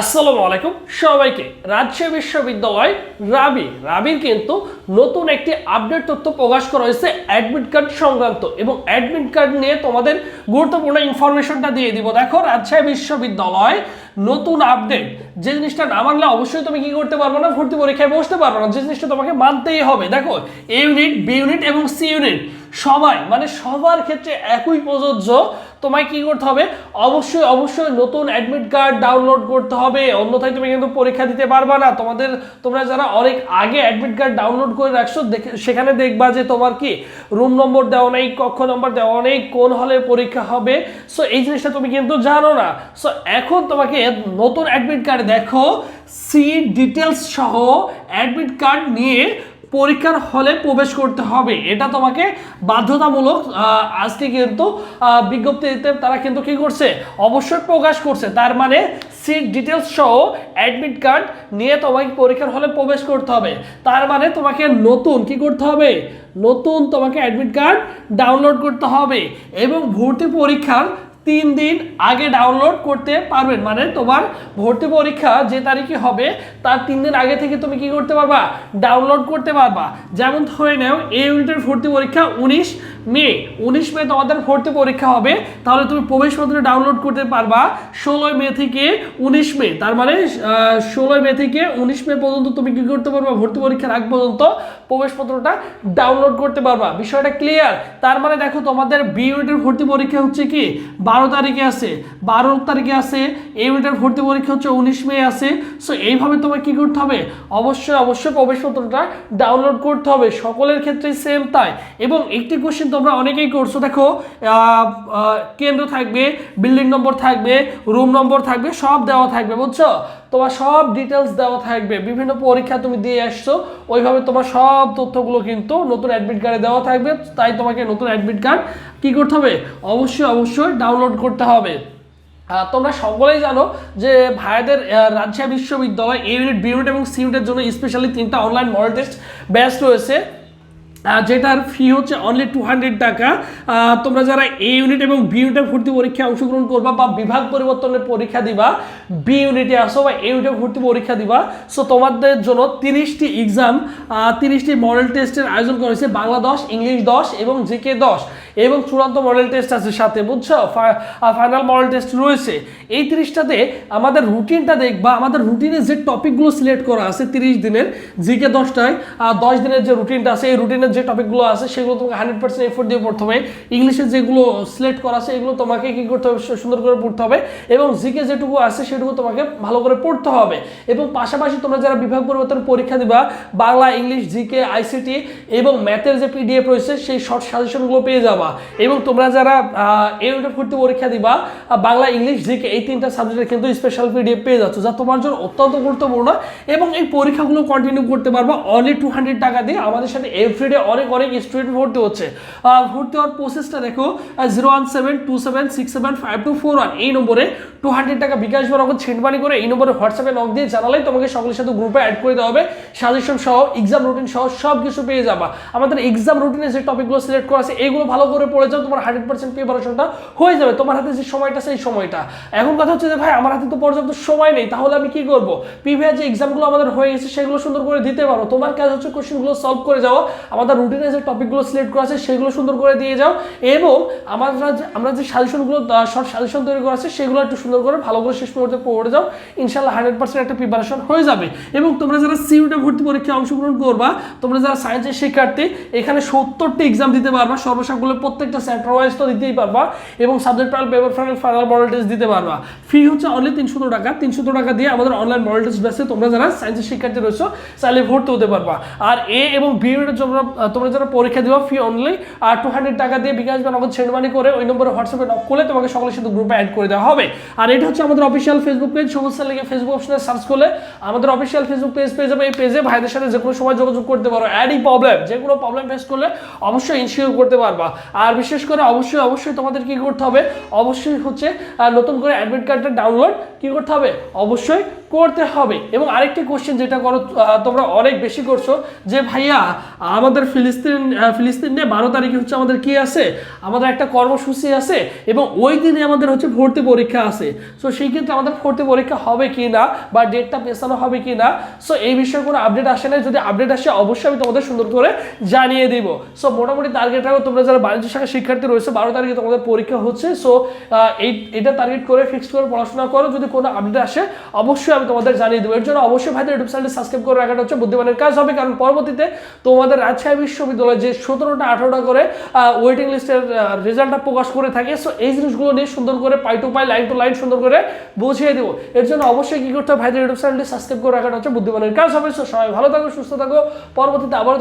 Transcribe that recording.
আসসালামু আলাইকুম সবাইকে। রাজশাহী বিশ্ববিদ্যালয় রাবি, রাবির কিন্তু নতুন একটি আপডেট তথ্য প্রকাশ করা হয়েছে অ্যাডমিট কার্ড সংক্রান্ত। এবং অ্যাডমিট কার্ড নিয়ে তোমাদের গুরুত্বপূর্ণ ইনফরমেশনটা দিয়ে দিব। দেখো, রাজশাহী বিশ্ববিদ্যালয় নতুন আপডেট যে জিনিসটা না মানলে অবশ্যই তুমি কি করতে পারবে না? ভর্তি পরীক্ষায় বসতে পারবে না। যে জিনিসটা তোমাকে মানতেই হবে। দেখো এ ইউনিট বি ইউনিট এবং সি ইউনিট সবাই মানে সবার ক্ষেত্রে একই প্রযোজ্য। তোমায় কি করতে হবে? অবশ্যই অবশ্যই নতুন অ্যাডমিট কার্ড ডাউনলোড করতে হবে। অন্যথায় তুমি কিন্তু পরীক্ষা দিতে পারবা না। তোমাদের, তোমরা যারা অনেক আগে অ্যাডমিট কার্ড ডাউনলোড করে রাখছো সেখানে দেখবা যে তোমার কি রুম নম্বর দেওয়া নেই, কক্ষ নম্বর দেওয়া নেই, কোন হলে পরীক্ষা হবে। সো এই জিনিসটা তুমি কিন্তু জানো না। সো এখন তোমাকে নতুন অ্যাডমিট কার্ড দেখো। সি ডিটেলস সহ অ্যাডমিট কার্ড নিয়ে পরীক্ষার হলে প্রবেশ করতে হবে। এটা তোমাকে বাধ্যতামূলক আজকে কিন্তু বিজ্ঞপ্তিতে তারা কিন্তু কি করছে? অবশ্যই প্রকাশ করছে। তার মানে সিট ডিটেলস সহ অ্যাডমিট কার্ড নিয়ে তোমাকে পরীক্ষার হলে প্রবেশ করতে হবে। তার মানে তোমাকে নতুন কি করতে হবে? নতুন তোমাকে অ্যাডমিট কার্ড ডাউনলোড করতে হবে এবং ভর্তি পরীক্ষার তিন দিন আগে ডাউনলোড করতে পারবেন। মানে তোমার ভর্তি পরীক্ষা যে তারিখে হবে, তার তিন দিন আগে থেকে তুমি কি করতে পারবা? ডাউনলোড করতে পারবা। যেমন ধরে নাও, এই ইউনিটের ভর্তি পরীক্ষা উনিশ মে, উনিশ মে তোমাদের ভর্তি পরীক্ষা হবে। তাহলে তুমি প্রবেশপত্র ডাউনলোড করতে পারবা ষোলোই মে থেকে উনিশ মে। তার মানে ষোলোই মে থেকে উনিশ মে পর্যন্ত তুমি কি করতে পারবা? ভর্তি পরীক্ষার আগ পর্যন্ত প্রবেশপত্রটা ডাউনলোড করতে পারবা। বিষয়টা ক্লিয়ার তার মানে দেখো, তোমাদের বি ইউনিটের ভর্তি পরীক্ষা হচ্ছে কি? বারো তারিখে আছে। বারো তারিখে আছে। এ ইউনিটের ভর্তি পরীক্ষা হচ্ছে উনিশ মে আছে। সো এইভাবে তোমার কী করতে হবে? অবশ্যই অবশ্যই প্রবেশপত্রটা ডাউনলোড করতে হবে। সকলের ক্ষেত্রে সেম তাই। এবং একটি কোশ্চেন তোমরা অনেকেই করছ দেখো কেন্দ্র থাকবে বিল্ডিং নম্বর থাকবে রুম নম্বর থাকবে সব দেওয়া থাকবে বুঝছ? তোমার সব ডিটেলস দেওয়া থাকবে বিভিন্ন পরীক্ষা তুমি দিয়ে আসছো ওইভাবে তোমার সব তথ্যগুলো কিন্তু নতুন অ্যাডমিট কার্ডে দেওয়া থাকবে তাই তোমাকে নতুন অ্যাডমিট কার্ড কী করতে হবে? অবশ্যই অবশ্যই ডাউনলোড করতে হবে। তোমরা সকলেই জানো যে ভাইয়াদের আহ, রাজশাহী বিশ্ববিদ্যালয় এ ইউনিট বি ইউনিট এবং সি ইউনিটের জন্য স্পেশালি তিনটা অনলাইন মডেল টেস্ট ব্যাচ রয়েছে। যেটার ফি হচ্ছে অনলি টু হান্ড্রেড টাকা। তোমরা যারা এ ইউনিট এবং বি ইউনিটে ভর্তি পরীক্ষায় অংশগ্রহণ করবা বা বিভাগ পরিবর্তনের পরীক্ষা দিবা বি ইউনিটে আসো বা এ ইউনিটে ভর্তি পরীক্ষা দিবা সো তোমাদের জন্য তিরিশটি এক্সাম তিরিশটি মডেল টেস্টের আয়োজন করা হয়েছে, বাংলা দশ, ইংলিশ দশ এবং জিকে দশ এবং চূড়ান্ত মডেল টেস্ট আছে সাথে, বুঝছ? ফাইনাল মডেল টেস্ট রয়েছে। এই তিরিশটাতে আমাদের রুটিনটা দেখবা, আমাদের রুটিনে যে টপিকগুলো সিলেক্ট করা আছে তিরিশ দিনের জিকে দশটায় দশ দিনের যে রুটিনটা আছে, এই রুটিনের যে টপিকগুলো আছে, সেগুলো তোমাকে হান্ড্রেড পার্সেন্ট এফোর্ট দিয়ে পড়তে হবে। ইংলিশে যেগুলো সিলেক্ট করা আছে, এগুলো তোমাকে কি করতে হবে সুন্দর করে পড়তে হবে। এবং জিকে যেটুকু আছে, সেটুকু তোমাকে ভালো করে পড়তে হবে। এবং পাশাপাশি তোমরা যারা বিভাগ পরিবর্তন পরীক্ষা দিবা, বাংলা, ইংলিশ জিকে আইসিটি এবং ম্যাথের যে পিডিএফ রয়েছে, সেই শর্ট সাজেশনগুলো পেয়ে যাবা। এবং তোমরা যারা এই ভর্তি পরীক্ষা দিবা বাংলা, ইংলিশ জিকে এই তিনটা সাবজেক্টের কিন্তু স্পেশাল পিডিএফ পেয়ে যাচ্ছ, যা তোমার জন্য অত্যন্ত গুরুত্বপূর্ণ। এবং এই পরীক্ষাগুলো কন্টিনিউ করতে পারবা অনলি টু হান্ড্রেড টাকা দিয়ে। আমাদের সাথে এভরিডে অনেক অনেক স্টুডেন্ট ভর্তি হচ্ছে। ভর্তি হওয়ার প্রসেসটা দেখো zero one seven two seven six seven five two four one এই নম্বরে টু হান্ড্রেড টাকা বিকাশ বা নগদ ছিটবানি করে এই নম্বরে হোয়াটসঅ্যাপে নক দিয়ে জানালেই তোমাকে সকলের সাথে গ্রুপে অ্যাড করে দেওয়া হবে। সাজেশন সহ এক্সাম রুটিন সহ সব কিছু পেয়ে যাবা। আমাদের এক্সাম রুটিনে যে টপিকগুলো সিলেক্ট করা আছে, এগুলো ভালো করে পড়ে যাও, তোমার হান্ড্রেড পার্সেন্ট প্রিপারেশনটা হয়ে যাবে। তোমার হাতে যে সময়টা, সেই সময়টা। এখন কথা হচ্ছে যে, ভাই, আমার হাতে তো পর্যাপ্ত সময় নেই, তাহলে আমি কি করব? প্রিভিয়াস যে এক্সামগুলো আমাদের হয়ে গেছে, সেগুলো সুন্দর করে দিতে পারো। তোমার কাজ হচ্ছে কোশ্চেনগুলো সলভ করে যাও আমাদের রুটিনে যে টপিকগুলো সিলেক্ট করা আছে, সেগুলো সুন্দর করে দিয়ে যাও। এবং আমরা আমরা যে সাজেশনগুলো শর্ট সাজেশন তৈরি করা আছে, সেগুলো একটু সুন্দর করে, ভালো করে শেষ মুহূর্তে পড়ে যাও। ইনশাল্লাহ হান্ড্রেড পার্সেন্ট একটা প্রিপারেশন হয়ে যাবে। এবং তোমরা যারা সিউটে ভর্তি পরীক্ষায় অংশগ্রহণ করবা, তোমরা যারা সায়েন্সের শিক্ষার্থী, এখানে সত্তরটি এক্সাম দিতে পারবা। সর্বসাগুলো প্রত্যেকটা সেন্টার ওয়াইজ তো দিতেই পারবা। এবং subject final paper final final model test দিতে পারবা। ফি হচ্ছে অনলি তিনশো টাকা। তিনশো টাকা দিয়ে আমাদের অনলাইন মডেল টেস্ট বেসে তোমরা যারা সায়েন্সের শিক্ষার্থী রয়েছো, চাইলে ভর্তি হতে পারবা। আর এ এবং বি ইউনিটের জন্য তোমরা যারা পরীক্ষা দিবা ফি অনলি আর টু হান্ড্রেড টাকা দিয়ে বিকাশ বা নগদ সেন্ড মানি করে ওই নম্বরে হোয়াটসঅ্যাপে নক করলে তোমাকে সকলের সাথে গ্রুপে অ্যাড করে দেওয়া হবে। আর এটা হচ্ছে আমাদের অফিসিয়াল ফেসবুক পেজ সমস্যা লেগে ফেসবুক অপশনে সার্চ করলে আমাদের অফিসিয়াল ফেসবুক পেজ পেয়ে যাবে। এই পেজে ভাইদের সাথে যে কোনো সময় যোগাযোগ করতে পারো। অ্যাডই প্রবলেম যে কোনো প্রবলেম ফেস করলে অবশ্যই ইনশিওর করতে পারবা। আর বিশেষ করে অবশ্যই অবশ্যই তোমাদের কি করতে হবে? অবশ্যই হচ্ছে নতুন করে অ্যাডমিট কার্ডটা ডাউনলোড কি করতে হবে? অবশ্যই করতে হবে। এবং আরেকটি কোশ্চেন যেটা করো তোমরা অনেক বেশি করছ যে, ভাইয়া, আমাদের ফিলিস্তিন ফিলিস্তিন নিয়ে বারো তারিখে হচ্ছে আমাদের কি আছে? আমাদের একটা কর্মসূচি আছে এবং ওই দিনে আমাদের হচ্ছে ভর্তি পরীক্ষা আছে। সো সেই ক্ষেত্রে আমাদের ভর্তি পরীক্ষা হবে কি না বা ডেটটা পেছানো হবে কি না? সো এই বিষয়ে কোনো আপডেট আসে না যদি আপডেট আসে, অবশ্যই আমি তোমাদের সুন্দর করে জানিয়ে দিব। সো মোটামুটি টার্গেট রাখো তোমরা যারা বাণিজ্য শাখা শিক্ষার্থী রয়েছে, বারো তারিখে তোমাদের পরীক্ষা হচ্ছে। সো এই, এটা টার্গেট করে ফিক্স করে পড়াশোনা করো। যদি কোনো আপডেট আসে, অবশ্যই আমি তোমাদের জানিয়ে দেবো। এর জন্য অবশ্যই ভাইদের ইউটিউব চ্যানেলটি সাবস্ক্রাইব করে রাখাটা হচ্ছে বুদ্ধিমানের কাজ হবে। কারণ পরবর্তীতে তোমাদের রাজশাহী বিশ্ববিদ্যালয় যে সতেরোটা, আঠারোটা করে ওয়েটিং লিস্টের রেজাল্টটা প্রকাশ করে থাকে সো এই জিনিসগুলো নিয়ে সুন্দর করে পাই টু পাই লাইন টু লাইন সুন্দর করে বুঝিয়ে দেবো। এর জন্য অবশ্যই কী করতে হবে? ভাইদের ইউটিউব চ্যানেলটি সাবস্ক্রাইব করে রাখাটা হচ্ছে বুদ্ধিমানের কাজ হবে। সো সবাই ভালো থাকো, সুস্থ থাকো। পরবর্তীতে আবার